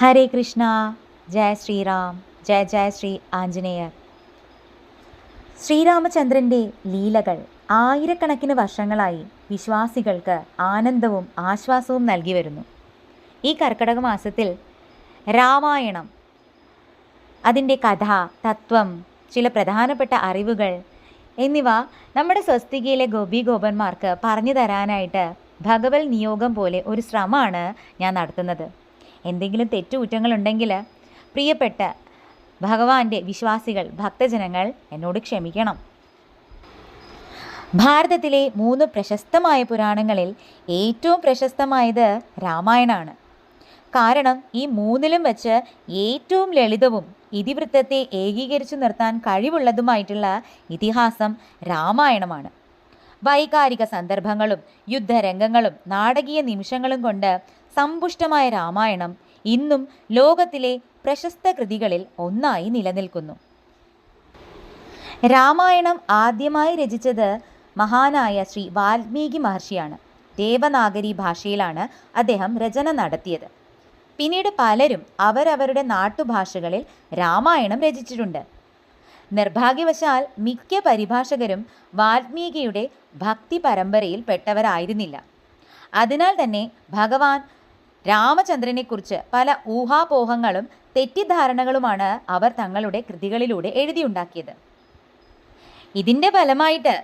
ഹരേ കൃഷ്ണ. ജയ ശ്രീറാം. ജയ ജയ ശ്രീ ആഞ്ജനേയർ. ശ്രീരാമചന്ദ്രന്റെ ലീലകൾ ആയിരക്കണക്കിന് വർഷങ്ങളായി വിശ്വാസികൾക്ക് ആനന്ദവും ആശ്വാസവും നൽകി വരുന്നു. ഈ കർക്കടക മാസത്തിൽ രാമായണം അതിന്റെ കഥ തത്വം ചില പ്രധാനപ്പെട്ട അറിവുകൾ എന്നിവ നമ്മുടെ സ്വസ്തികയിലെ ഗോപി ഗോപന്മാർക്ക് പറഞ്ഞു തരാനായിട്ട് ഭഗവത് നിയോഗം പോലെ ഒരു ശ്രമമാണ് ഞാൻ നടത്തുന്നത്. എന്തെങ്കിലും തെറ്റുകുറ്റങ്ങളുണ്ടെങ്കിൽ പ്രിയപ്പെട്ട ഭഗവാന്റെ വിശ്വാസികൾ ഭക്തജനങ്ങൾ എന്നോട് ക്ഷമിക്കണം. ഭാരതത്തിലെ മൂന്ന് പ്രശസ്തമായ പുരാണങ്ങളിൽ ഏറ്റവും പ്രശസ്തമായത് രാമായണമാണ് കാരണം ഈ മൂന്നിലും വച്ച് ഏറ്റവും ലളിതവും ഇതിവൃത്തത്തെ ഏകീകരിച്ചു നിർത്താൻ കഴിവുള്ളതുമായിട്ടുള്ള ഇതിഹാസം രാമായണമാണ്. വൈകാരിക സന്ദർഭങ്ങളും യുദ്ധരംഗങ്ങളും നാടകീയ നിമിഷങ്ങളും കൊണ്ട് സമ്പുഷ്ടമായ രാമായണം ഇന്നും ലോകത്തിലെ പ്രശസ്ത കൃതികളിൽ ഒന്നായി നിലനിൽക്കുന്നു. രാമായണം ആദ്യമായി രചിച്ചത് മഹാനായ ശ്രീ വാൽമീകി മഹർഷിയാണ്. ദേവനാഗരി ഭാഷയിലാണ് അദ്ദേഹം രചന നടത്തിയത്. പിന്നീട് പലരും അവരവരുടെ നാട്ടുഭാഷകളിൽ രാമായണം രചിച്ചിട്ടുണ്ട്. നിർഭാഗ്യവശാൽ മിക്ക പരിഭാഷകരും വാൽമീകിയുടെ ഭക്തി പരമ്പരയിൽ പെട്ടവരായിരുന്നില്ല അതിനാൽ തന്നെ ഭഗവാൻ രാമചന്ദ്രനെക്കുറിച്ച് പല ഊഹാപോഹങ്ങളും തെറ്റിദ്ധാരണകളുമാണ് അവർ തങ്ങളുടെ കൃതികളിലൂടെ എഴുതിയുണ്ടാക്കിയത്. ഇതിന്റെ ഫലമായിട്ട്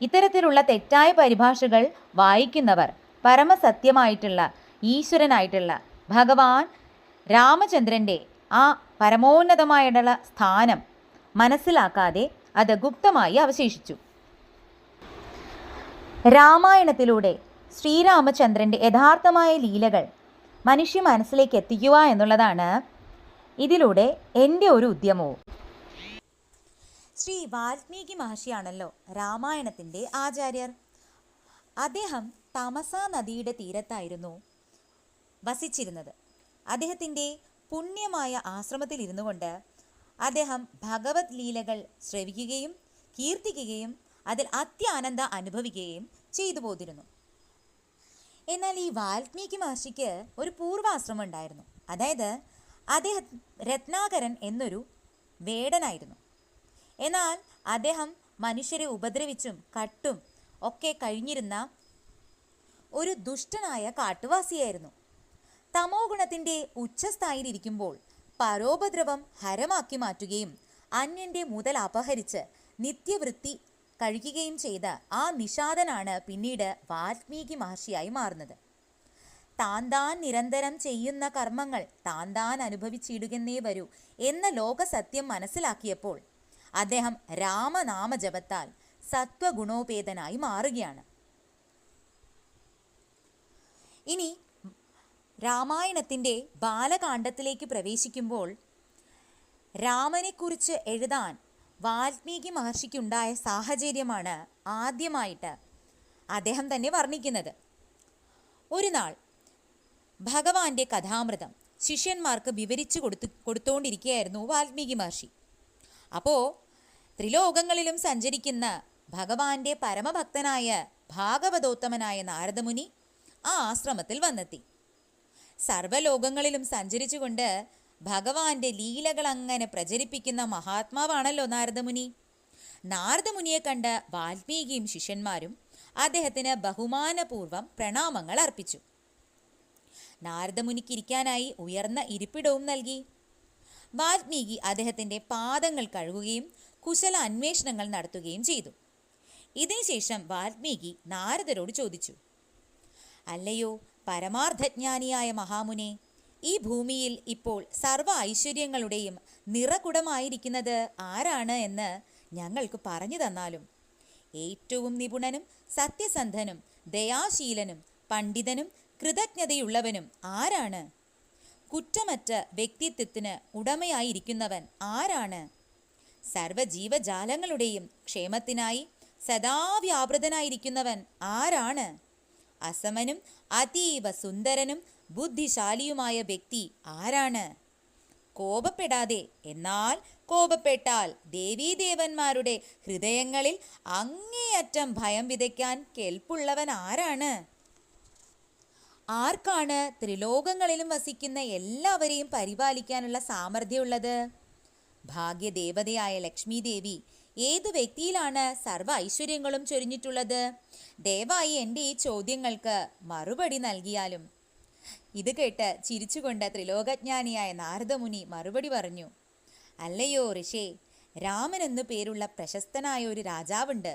ഇത്തരത്തിലുള്ള തെറ്റായ പരിഭാഷകൾ വായിക്കുന്നവർ പരമസത്യമായിട്ടുള്ള ഈശ്വരനായിട്ടുള്ള ഭഗവാൻ രാമചന്ദ്രന്റെ ആ പരമോന്നതമായിട്ടുള്ള സ്ഥാനം മനസ്സിലാക്കാതെ അത് ഗുപ്തമായി അവശേഷിച്ചു. രാമായണത്തിലൂടെ ശ്രീരാമചന്ദ്രന്റെ യഥാർത്ഥമായ ലീലകൾ മനുഷ്യ മനസ്സിലേക്ക് എത്തിക്കുക എന്നുള്ളതാണ് ഇതിലൂടെ എന്റെ ഒരു ഉദ്യമവും. ശ്രീ വാൽമീകി മഹർഷിയാണല്ലോ രാമായണത്തിന്റെ ആചാര്യർ. അദ്ദേഹം തമസ നദിയുടെ തീരത്തായിരുന്നു വസിച്ചിരുന്നത്. അദ്ദേഹത്തിന്റെ പുണ്യമായ ആശ്രമത്തിൽ ഇരുന്നു കൊണ്ട് അദ്ദേഹം ഭഗവത് ലീലകൾ ശ്രവിക്കുകയും കീർത്തിക്കുകയും അതിൽ അത്യാനന്ദ അനുഭവിക്കുകയും ചെയ്തു പോതിരുന്നു. എന്നാൽ ഈ വാൽമീകി മഹർഷിക്ക് ഒരു പൂർവാശ്രമം ഉണ്ടായിരുന്നു. അതായത് അദ്ദേഹം രത്നാകരൻ എന്നൊരു വേടനായിരുന്നു. എന്നാൽ അദ്ദേഹം മനുഷ്യരെ ഉപദ്രവിച്ചും കട്ടും ഒക്കെ കഴിഞ്ഞിരുന്ന ഒരു ദുഷ്ടനായ കാട്ടുവാസിയായിരുന്നു. തമോ ഗുണത്തിന്റെ ഉച്ചസ്ഥായിലിരിക്കുമ്പോൾ പരോപദ്രവം ഹരമാക്കി മാറ്റുകയും അന്യന്റെ മുതൽ അപഹരിച്ച് നിത്യവൃത്തി കഴിക്കുകയും ചെയ്ത ആ നിഷാദനാണ് പിന്നീട് വാൽമീകി മഹർഷിയായി മാറുന്നത്. താൻ താൻ നിരന്തരം ചെയ്യുന്ന കർമ്മങ്ങൾ താൻ താൻ അനുഭവിച്ചിടുകന്നേ വരൂ എന്ന ലോകസത്യം മനസ്സിലാക്കിയപ്പോൾ അദ്ദേഹം രാമനാമജപത്താൽ സത്വഗുണോപേതനായി മാറുകയാണ്. ഇനി രാമായണത്തിന്റെ ബാലകാണ്ഡത്തിലേക്ക് പ്രവേശിക്കുമ്പോൾ രാമനെക്കുറിച്ച് എഴുതാൻ വാൽമീകി മഹർഷിക്കുണ്ടായ സാഹചര്യമാണ് ആദ്യമായിട്ട് അദ്ദേഹം തന്നെ വർണിക്കുന്നത്. ഒരു നാൾ ഭഗവാന്റെ കഥാമൃതം ശിഷ്യന്മാർക്ക് വിവരിച്ചു കൊടുത്തു കൊടുത്തുകൊണ്ടിരിക്കുകയായിരുന്നു വാൽമീകി മഹർഷി അപ്പോൾ ത്രിലോകങ്ങളിലും സഞ്ചരിക്കുന്ന ഭഗവാന്റെ പരമഭക്തനായ ഭാഗവതോത്തമനായ നാരദമുനി ആ ആശ്രമത്തിൽ വന്നെത്തി. സർവലോകങ്ങളിലും സഞ്ചരിച്ചുകൊണ്ട് ഭഗവാന്റെ ലീലകൾ അങ്ങനെ പ്രചരിപ്പിക്കുന്ന മഹാത്മാവാണല്ലോ നാരദമുനി. നാരദമുനിയെ കണ്ട വാൽമീകിയും ശിഷ്യന്മാരും അദ്ദേഹത്തിന് ബഹുമാനപൂർവം പ്രണാമങ്ങൾ അർപ്പിച്ചു. നാരദമുനിക്കിരിക്കാനായി ഉയർന്ന ഇരിപ്പിടവും നൽകി. വാൽമീകി അദ്ദേഹത്തിന്റെ പാദങ്ങൾ കഴുകുകയും കുശല അന്വേഷണങ്ങൾ നടത്തുകയും ചെയ്തു. ഇതിനുശേഷം വാൽമീകി നാരദരോട് ചോദിച്ചു അല്ലയോ പരമാർത്ഥജ്ഞാനിയായ മഹാമുനെ ഈ ഭൂമിയിൽ ഇപ്പോൾ സർവ ഐശ്വര്യങ്ങളുടെയും നിറകുടമായിരിക്കുന്നത് ആരാണ് എന്ന് ഞങ്ങൾക്ക് പറഞ്ഞു തന്നാലും. ഏറ്റവും നിപുണനും സത്യസന്ധനും ദയാശീലനും പണ്ഡിതനും കൃതജ്ഞതയുള്ളവനും ആരാണ്? കുറ്റമറ്റ വ്യക്തിത്വത്തിന് ഉടമയായിരിക്കുന്നവൻ ആരാണ്? സർവജീവജാലങ്ങളുടെയും ക്ഷേമത്തിനായി സദാ വ്യാപൃതനായിരിക്കുന്നവൻ ആരാണ്? അസമനും അതീവ സുന്ദരനും ബുദ്ധിശാലിയുമായ വ്യക്തി ആരാണ്? കോപപ്പെടാതെ. എന്നാൽ കോപപ്പെട്ടാൽ ദേവീദേവന്മാരുടെ ഹൃദയങ്ങളിൽ അങ്ങേയറ്റം ഭയം വിതയ്ക്കാൻ കെൽപ്പുള്ളവൻ ആരാണ്? ആർക്കാണ് ത്രിലോകങ്ങളിലും വസിക്കുന്ന എല്ലാവരെയും പരിപാലിക്കാനുള്ള സാമർഥ്യമുള്ളത്? ഭാഗ്യദേവതയായ ലക്ഷ്മി ദേവി ഏതു വ്യക്തിയിലാണ് സർവ ഐശ്വര്യങ്ങളും ചൊരിഞ്ഞിട്ടുള്ളത്? ദയവായി എന്റെ ഈ ചോദ്യങ്ങൾക്ക് മറുപടി നൽകിയാലും ഇത് കേട്ട് ചിരിച്ചുകൊണ്ട് ത്രിലോകജ്ഞാനിയായ നാരദമുനി മറുപടി പറഞ്ഞു അല്ലയോ ഋഷേ രാമൻ എന്നു പേരുള്ള പ്രശസ്തനായ ഒരു രാജാവുണ്ട്.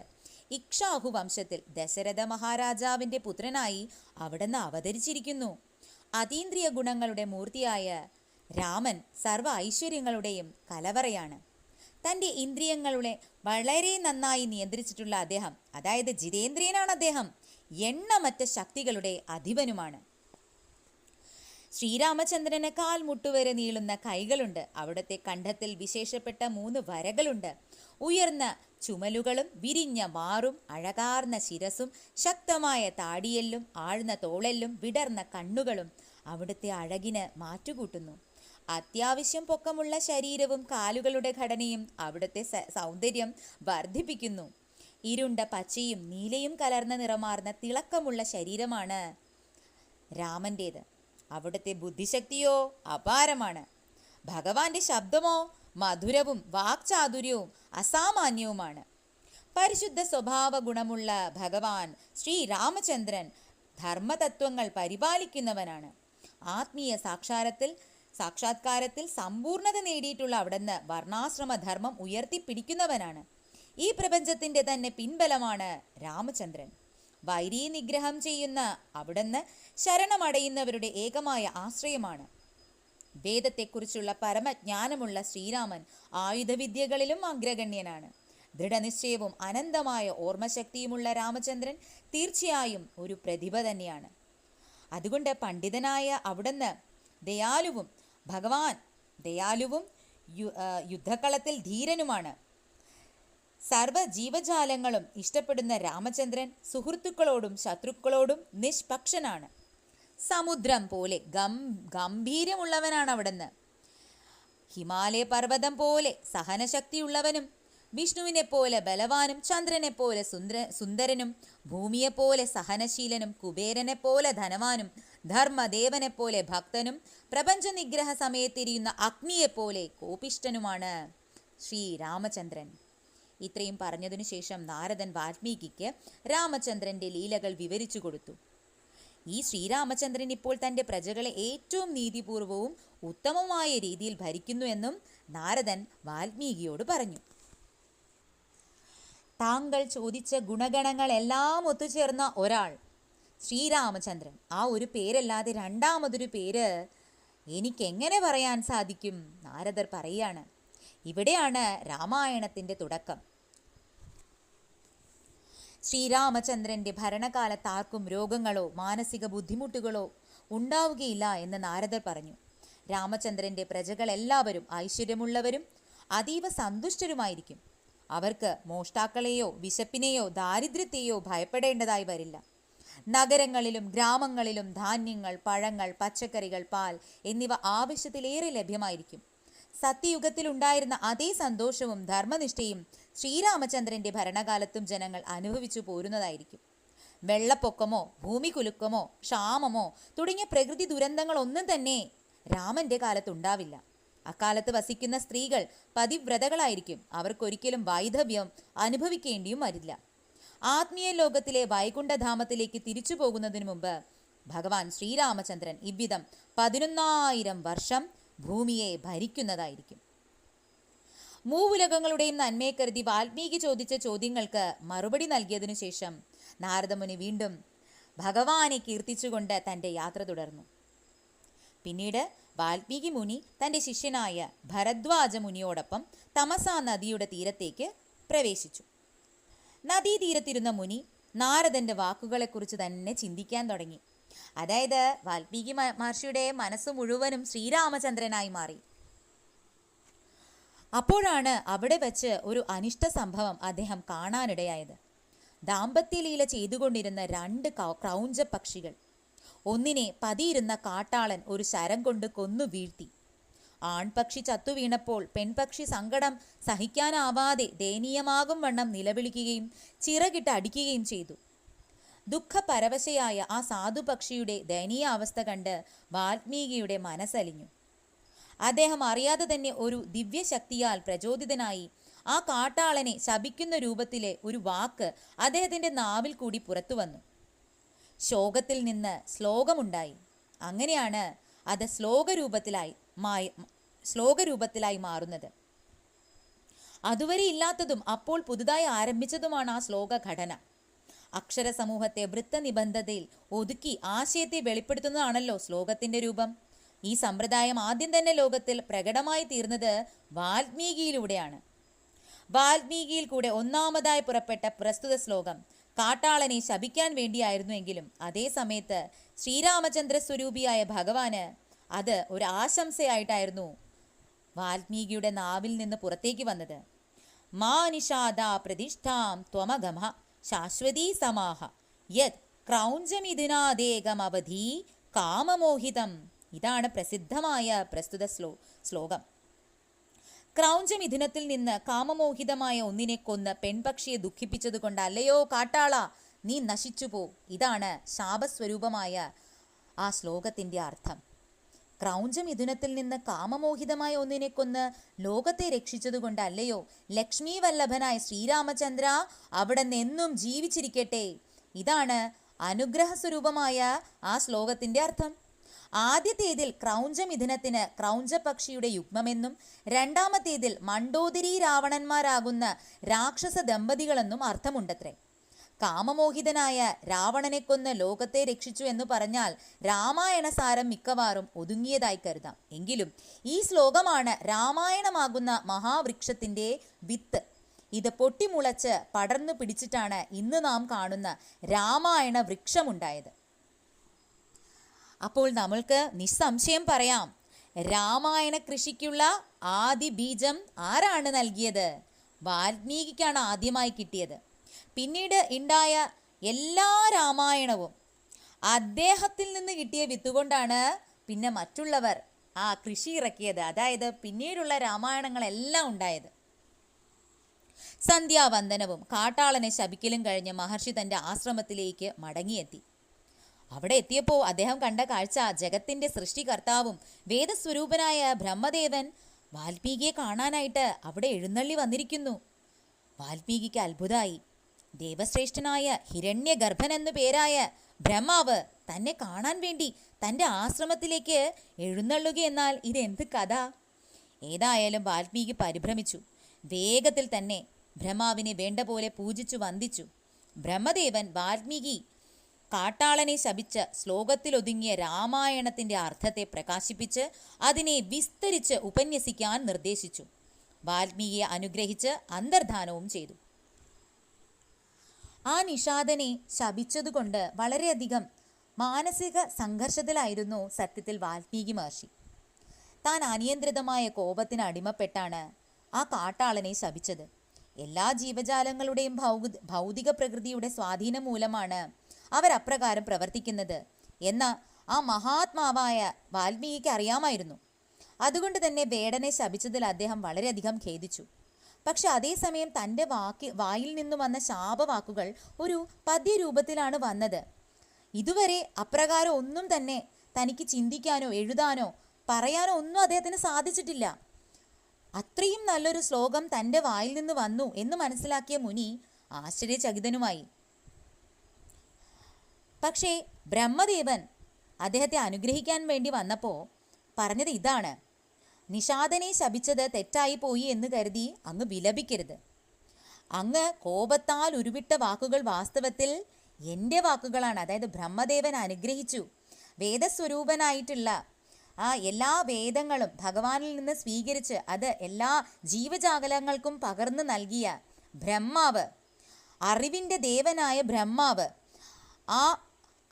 ഇക്ഷാഹു വംശത്തിൽ ദശരഥ മഹാരാജാവിന്റെ പുത്രനായി അവിടുന്ന് അവതരിച്ചിരിക്കുന്നു. അതീന്ദ്രിയ ഗുണങ്ങളുടെ മൂർത്തിയായ രാമൻ സർവ ഐശ്വര്യങ്ങളുടെയും കലവറയാണ്. തന്റെ ഇന്ദ്രിയങ്ങളെ വളരെ നന്നായി നിയന്ത്രിച്ചിട്ടുള്ള അദ്ദേഹം അതായത് ജിതേന്ദ്രിയനാണ് അദ്ദേഹം എണ്ണമറ്റ ശക്തികളുടെ അധിപനുമാണ്. ശ്രീരാമചന്ദ്രന് കാൽ മുട്ടുവരെ നീളുന്ന കൈകളുണ്ട്. അവിടുത്തെ കണ്ഠത്തിൽ വിശേഷപ്പെട്ട മൂന്ന് വരകളുണ്ട്. ഉയർന്ന ചുമലുകളും വിരിഞ്ഞ മാറും അഴകാർന്ന ശിരസും ശക്തമായ താടിയെല്ലും ആഴ്ന്ന തോളെല്ലും വിടർന്ന കണ്ണുകളും അവിടുത്തെ അഴകിന് മാറ്റുകൂട്ടുന്നു. അത്യാവശ്യം പൊക്കമുള്ള ശരീരവും കാലുകളുടെ ഘടനയും അവിടുത്തെ സൗന്ദര്യം വർദ്ധിപ്പിക്കുന്നു. ഇരുണ്ട പച്ചയും നീലയും കലർന്ന നിറമാർന്ന തിളക്കമുള്ള ശരീരമാണ് രാമന്റേത് അവിടുത്തെ ബുദ്ധിശക്തിയോ അപാരമാണ്. ഭഗവാന്റെ ശബ്ദമോ മധുരവും വാക്ചാതുര്യവും അസാമാന്യവുമാണ്. പരിശുദ്ധ സ്വഭാവ ഗുണമുള്ള ഭഗവാൻ ശ്രീരാമചന്ദ്രൻ ധർമ്മതത്വങ്ങൾ പരിപാലിക്കുന്നവനാണ്. ആത്മീയ സാക്ഷാരത്തിൽ സാക്ഷാത്കാരത്തിൽ സമ്പൂർണത നേടിയിട്ടുള്ള അവിടുന്ന് വർണാശ്രമ ധർമ്മം ഉയർത്തിപ്പിടിക്കുന്നവനാണ്. ഈ പ്രപഞ്ചത്തിന്റെ തന്നെ പിൻബലമാണ് രാമചന്ദ്രൻ. വൈരീ നിഗ്രഹം ചെയ്യുന്ന അവിടുന്ന് ശരണമടയുന്നവരുടെ ഏകമായ ആശ്രയമാണ്. വേദത്തെക്കുറിച്ചുള്ള പരമജ്ഞാനമുള്ള ശ്രീരാമൻ ആയുധവിദ്യകളിലും അഗ്രഗണ്യനാണ്. ദൃഢനിശ്ചയവും അനന്തമായ ഓർമ്മശക്തിയുമുള്ള രാമചന്ദ്രൻ തീർച്ചയായും ഒരു പ്രതിഭ തന്നെയാണ്. അതുകൊണ്ട് പണ്ഡിതനായ അവിടുന്ന് ദയാലുവും ഭഗവാൻ ദയാലുവും യുദ്ധക്കളത്തിൽ ധീരനുമാണ്. സർവ ജീവജാലങ്ങളും ഇഷ്ടപ്പെടുന്ന രാമചന്ദ്രൻ സുഹൃത്തുക്കളോടും ശത്രുക്കളോടും നിഷ്പക്ഷനാണ്. സമുദ്രം പോലെ ഗം ഗംഭീരമുള്ളവനാണ് അവിടുന്ന് ഹിമാലയ പർവതം പോലെ സഹനശക്തിയുള്ളവനും വിഷ്ണുവിനെ പോലെ ബലവാനും ചന്ദ്രനെ പോലെ സുന്ദര സുന്ദരനും ഭൂമിയെ പോലെ സഹനശീലനും കുബേരനെ പോലെ ധനവാനും ധർമ്മദേവനെ പോലെ ഭക്തനും പ്രപഞ്ച നിഗ്രഹ സമയത്തിരിയുന്ന അഗ്നിയെപ്പോലെ കോപിഷ്ടനുമാണ് ശ്രീ രാമചന്ദ്രൻ. ഇത്രയും പറഞ്ഞതിനു ശേഷം നാരദൻ വാൽമീകിക്ക് രാമചന്ദ്രന്റെ ലീലകൾ വിവരിച്ചു കൊടുത്തു. ഈ ശ്രീരാമചന്ദ്രൻ ഇപ്പോൾ തന്റെ പ്രജകളെ ഏറ്റവും നീതിപൂർവവും ഉത്തമവുമായ രീതിയിൽ ഭരിക്കുന്നു എന്നും നാരദൻ വാൽമീകിയോട് പറഞ്ഞു. താങ്കൾ ചോദിച്ച ഗുണഗണങ്ങളെല്ലാം ഒത്തുചേർന്ന ഒരാൾ ശ്രീരാമചന്ദ്രൻ. ആ ഒരു പേരല്ലാതെ രണ്ടാമതൊരു പേര് എനിക്കെങ്ങനെ പറയാൻ സാധിക്കും? നാരദർ പറയാണ്. ഇവിടെയാണ് രാമായണത്തിന്റെ തുടക്കം. ശ്രീരാമചന്ദ്രന്റെ ഭരണകാലത്ത് ആർക്കും രോഗങ്ങളോ മാനസിക ബുദ്ധിമുട്ടുകളോ ഉണ്ടാവുകയില്ല എന്ന് നാരദർ പറഞ്ഞു. രാമചന്ദ്രന്റെ പ്രജകളെല്ലാവരും ഐശ്വര്യമുള്ളവരും അതീവ സന്തുഷ്ടരുമായിരിക്കും. അവർക്ക് മോഷ്ടാക്കളെയോ വിശപ്പിനെയോ ദാരിദ്ര്യത്തെയോ ഭയപ്പെടേണ്ടതായി വരില്ല. നഗരങ്ങളിലും ഗ്രാമങ്ങളിലും ധാന്യങ്ങൾ പഴങ്ങൾ പച്ചക്കറികൾ പാൽ എന്നിവ ആവശ്യത്തിലേറെ ലഭ്യമായിരിക്കും. സത്യയുഗത്തിലുണ്ടായിരുന്ന അതേ സന്തോഷവും ധർമ്മനിഷ്ഠയും ശ്രീരാമചന്ദ്രന്റെ ഭരണകാലത്തും ജനങ്ങൾ അനുഭവിച്ചു പോരുന്നതായിരിക്കും. വെള്ളപ്പൊക്കമോ ഭൂമികുലുക്കമോ ക്ഷാമമോ തുടങ്ങിയ പ്രകൃതി ദുരന്തങ്ങളൊന്നും തന്നെ രാമന്റെ കാലത്തുണ്ടാവില്ല. അക്കാലത്ത് വസിക്കുന്ന സ്ത്രീകൾ പതിവ്രതകളായിരിക്കും. അവർക്കൊരിക്കലും വൈധവ്യം അനുഭവിക്കേണ്ടിയും വരില്ല. ആത്മീയ ലോകത്തിലെ വൈകുണ്ഠധാമത്തിലേക്ക് തിരിച്ചു പോകുന്നതിനു മുമ്പ് ഭഗവാൻ ശ്രീരാമചന്ദ്രൻ ഇவ்விധം പതിനൊന്നായിരം വർഷം ഭൂമിയെ ഭരിക്കുന്നതായിരിക്കും. മൂവുലകങ്ങളുടെയും നന്മയെ കരുതി വാൽമീകി ചോദിച്ച ചോദ്യങ്ങൾക്ക് മറുപടി നൽകിയതിനു ശേഷം നാരദമുനി വീണ്ടും ഭഗവാനെ കീർത്തിച്ചുകൊണ്ട് തന്റെ യാത്ര തുടർന്നു. പിന്നീട് വാൽമീകി മുനി തന്റെ ശിഷ്യനായ ഭരദ്വാജ മുനിയോടൊപ്പം തമസാ നദിയുടെ തീരത്തേക്ക് പ്രവേശിച്ചു. നദീതീരത്തിരുന്ന മുനി നാരദന്റെ വാക്കുകളെക്കുറിച്ച് തന്നെ ചിന്തിക്കാൻ തുടങ്ങി. അതായത് വാൽമീകി മഹർഷിയുടെ മനസ്സ് മുഴുവനും ശ്രീരാമചന്ദ്രനായി മാറി. അപ്പോഴാണ് അവിടെ വച്ച് ഒരു അനിഷ്ട സംഭവം അദ്ദേഹം കാണാനിടയായത്. ദാമ്പത്യലീല ചെയ്തുകൊണ്ടിരുന്ന രണ്ട് ക്രൗഞ്ച പക്ഷികൾ. ഒന്നിനെ പതിയിരുന്ന കാട്ടാളൻ ഒരു ശരം കൊണ്ട് കൊന്നു വീഴ്ത്തി. ആൺപക്ഷി ചത്തു വീണപ്പോൾ പെൺപക്ഷി സങ്കടം സഹിക്കാനാവാതെ ദയനീയമാകും വണ്ണം നിലവിളിക്കുകയും ചിറകിട്ട് അടിക്കുകയും ചെയ്തു. ദുഃഖപരവശയായ ആ സാധുപക്ഷിയുടെ ദയനീയ അവസ്ഥ കണ്ട് വാൽമീകിയുടെ മനസ്സലിഞ്ഞു. അദ്ദേഹം അറിയാതെ തന്നെ ഒരു ദിവ്യശക്തിയാൽ പ്രചോദിതനായി ആ കാട്ടാളനെ ശപിക്കുന്ന രൂപത്തിലെ ഒരു വാക്ക് അദ്ദേഹത്തിന്റെ നാവിൽ കൂടി പുറത്തു വന്നു. ശോകത്തിൽ നിന്ന് ശ്ലോകമുണ്ടായി. അങ്ങനെയാണ് അത് ശ്ലോകരൂപത്തിലായി മായ ശ്ലോകരൂപത്തിലായി മാറുന്നത്. അതുവരെ ഇല്ലാത്തതും അപ്പോൾ പുതുതായി ആരംഭിച്ചതുമാണ് ആ ശ്ലോക ഘടന അക്ഷര സമൂഹത്തെ ഒതുക്കി ആശയത്തെ വെളിപ്പെടുത്തുന്നതാണല്ലോ ശ്ലോകത്തിന്റെ രൂപം. ഈ സമ്പ്രദായം ആദ്യം തന്നെ ലോകത്തിൽ പ്രകടമായി തീർന്നത് വാൽമീകിയിലൂടെയാണ്. വാൽമീകിയിൽ കൂടെ ഒന്നാമതായി പുറപ്പെട്ട പ്രസ്തുത ശ്ലോകം കാട്ടാളനെ ശപിക്കാൻ വേണ്ടിയായിരുന്നു എങ്കിലും അതേ സമയത്ത് ശ്രീരാമചന്ദ്ര സ്വരൂപിയായ ഭഗവാന് അത് ഒരു ആശംസയായിട്ടായിരുന്നു വാൽമീകിയുടെ നാവിൽ നിന്ന് പുറത്തേക്ക് വന്നത്. മാ നിഷാദ പ്രതിഷ്ഠാം ത്വമഗമ ശാശ്വതീ സമാഹ. യത് ക്രൗഞ്ചമിഥുനാദേകമവധി കാമമോഹിതം. ഇതാണ് പ്രസിദ്ധമായ പ്രസ്തുത ശ്ലോ ശ്ലോകം. ക്രൗഞ്ചമിഥുനത്തിൽ നിന്ന് കാമമോഹിതമായ ഒന്നിനെ കൊന്ന് പെൺപക്ഷിയെ ദുഃഖിപ്പിച്ചതുകൊണ്ട് അല്ലയോ കാട്ടാള നീ നശിച്ചുപോ ഇതാണ് ശാപസ്വരൂപമായ ആ ശ്ലോകത്തിന്റെ അർത്ഥം. ക്രൗഞ്ചമിഥുനത്തിൽ നിന്ന് കാമമോഹിതമായ ഒന്നിനെ കൊന്ന് ലോകത്തെ രക്ഷിച്ചതുകൊണ്ട് അല്ലയോ ലക്ഷ്മി വല്ലഭനായ ശ്രീരാമചന്ദ്ര അവിടെ നിന്നും ജീവിച്ചിരിക്കട്ടെ. ഇതാണ് അനുഗ്രഹ സ്വരൂപമായ ആ ശ്ലോകത്തിന്റെ അർത്ഥം. ആദ്യത്തേതിൽ ക്രൗഞ്ചമിഥുനത്തിന് ക്രൗഞ്ചപക്ഷിയുടെ യുഗ്മമെന്നും രണ്ടാമത്തേതിൽ മണ്ടോദരി രാവണന്മാരാകുന്ന രാക്ഷസ ദമ്പതികളെന്നും അർത്ഥമുണ്ടത്രേ. കാമമോഹിതനായ രാവണനെ കൊന്ന് ലോകത്തെ രക്ഷിച്ചു എന്ന് പറഞ്ഞാൽ രാമായണ സാരം മിക്കവാറും ഒതുങ്ങിയതായി കരുതാം. എങ്കിലും ഈ ശ്ലോകമാണ് രാമായണമാകുന്ന മഹാവൃക്ഷത്തിന്റെ വിത്ത്. ഇത് പൊട്ടിമുളച്ച് പടർന്നു പിടിച്ചിട്ടാണ് ഇന്ന് നാം കാണുന്ന രാമായണ വൃക്ഷമുണ്ടായത് അപ്പോൾ നമ്മൾക്ക് നിസ്സംശയം പറയാം. രാമായണ കൃഷിക്കുള്ള ആദ്യ ബീജം ആരാണ് നൽകിയത്? വാൽമീകിക്കാണ് ആദ്യമായി കിട്ടിയത്. പിന്നീട് ഉണ്ടായ എല്ലാ രാമായണവും അദ്ദേഹത്തിൽ നിന്ന് കിട്ടിയ വിത്തുകൊണ്ടാണ് പിന്നെ മറ്റുള്ളവർ ആ കൃഷി ഇറക്കിയത്. അതായത് പിന്നീടുള്ള രാമായണങ്ങളെല്ലാം ഉണ്ടായത്. സന്ധ്യാവന്ദനവും കാട്ടാളനെ ശപിക്കലും കഴിഞ്ഞ് മഹർഷി തന്റെ ആശ്രമത്തിലേക്ക് മടങ്ങിയെത്തി. അവിടെ എത്തിയപ്പോൾ അദ്ദേഹം കണ്ട കാഴ്ച ജഗത്തിന്റെ സൃഷ്ടികർത്താവും വേദസ്വരൂപനായ ബ്രഹ്മദേവൻ വാൽമീകിയെ കാണാനായിട്ട് അവിടെ എഴുന്നള്ളി വന്നിരിക്കുന്നു. വാൽമീകിക്ക് അത്ഭുതമായി ദേവശ്രേഷ്ഠനായ ഹിരണ്യഗർഭൻ എന്നു പേരായ ബ്രഹ്മാവ് തന്നെ കാണാൻ വേണ്ടി തന്റെ ആശ്രമത്തിലേക്ക് എഴുന്നള്ളുകയെന്നാൽ ഇതെന്ത് കഥ? ഏതായാലും വാൽമീകി പരിഭ്രമിച്ചു. വേഗത്തിൽ തന്നെ ബ്രഹ്മാവിനെ വേണ്ട പോലെ പൂജിച്ചു വന്ദിച്ചു. ബ്രഹ്മദേവൻ വാൽമീകി കാട്ടാളനെ ശപിച്ച ശ്ലോകത്തിലൊതുങ്ങിയ രാമായണത്തിന്റെ അർത്ഥത്തെ പ്രകാശിപ്പിച്ച് അതിനെ വിസ്തരിച്ച് ഉപന്യസിക്കാൻ നിർദ്ദേശിച്ചു. വാൽമീകിയെ അനുഗ്രഹിച്ച് അന്തർധാനവും ചെയ്തു. ആ നിഷാദനെ ശപിച്ചതുകൊണ്ട് വളരെയധികം മാനസിക സംഘർഷത്തിലായിരുന്നു സത്യത്തിൽ വാൽമീകി മഹർഷി. താൻ അനിയന്ത്രിതമായ കോപത്തിന് അടിമപ്പെട്ടാണ് ആ കാട്ടാളനെ ശപിച്ചത്. എല്ലാ ജീവജാലങ്ങളുടെയും ഭൗതിക പ്രകൃതിയുടെ സ്വാധീനം മൂലമാണ് അവരപ്രകാരം പ്രവർത്തിക്കുന്നത്. എന്ന ആ മഹാത്മാവായ വാൽമീകിക്ക് അറിയാമായിരുന്നു. അതുകൊണ്ട് തന്നെ വേടനെ ശപിച്ചതിൽ അദ്ദേഹം വളരെയധികം ഖേദിച്ചു. പക്ഷെ അതേസമയം തന്റെ വാക്ക് വായിൽ നിന്നു വന്ന ശാപവാക്കുകൾ ഒരു പദ്യരൂപത്തിലാണ് വന്നത്. ഇതുവരെ അപ്രകാരം ഒന്നും തന്നെ തനിക്ക് ചിന്തിക്കാനോ എഴുതാനോ പറയാനോ ഒന്നും അദ്ദേഹത്തിന് സാധിച്ചിട്ടില്ല. അത്രയും നല്ലൊരു ശ്ലോകം തന്റെ വായിൽ നിന്ന് വന്നു എന്ന് മനസ്സിലാക്കിയ മുനി ആശ്ചര്യചകിതനുമായി. പക്ഷേ ബ്രഹ്മദേവൻ അദ്ദേഹത്തെ അനുഗ്രഹിക്കാൻ വേണ്ടി വന്നപ്പോൾ പറഞ്ഞത് ഇതാണ്. നിഷാദനെ ശപിച്ചത് തെറ്റായി പോയി എന്ന് കരുതി അങ്ങ് വിലപിക്കരുത്. അങ്ങ് കോപത്താൽ ഉരുവിട്ട വാക്കുകൾ വാസ്തവത്തിൽ എന്റെ വാക്കുകളാണ്. അതായത് ബ്രഹ്മദേവൻ അനുഗ്രഹിച്ചു. വേദസ്വരൂപനായിട്ടുള്ള ആ എല്ലാ വേദങ്ങളും ഭഗവാനിൽ നിന്ന് സ്വീകരിച്ച് അത് എല്ലാ ജീവജാലങ്ങൾക്കും പകർന്നു നൽകിയ ബ്രഹ്മാവ് അറിവിന്റെ ദേവനായ ബ്രഹ്മാവ് ആ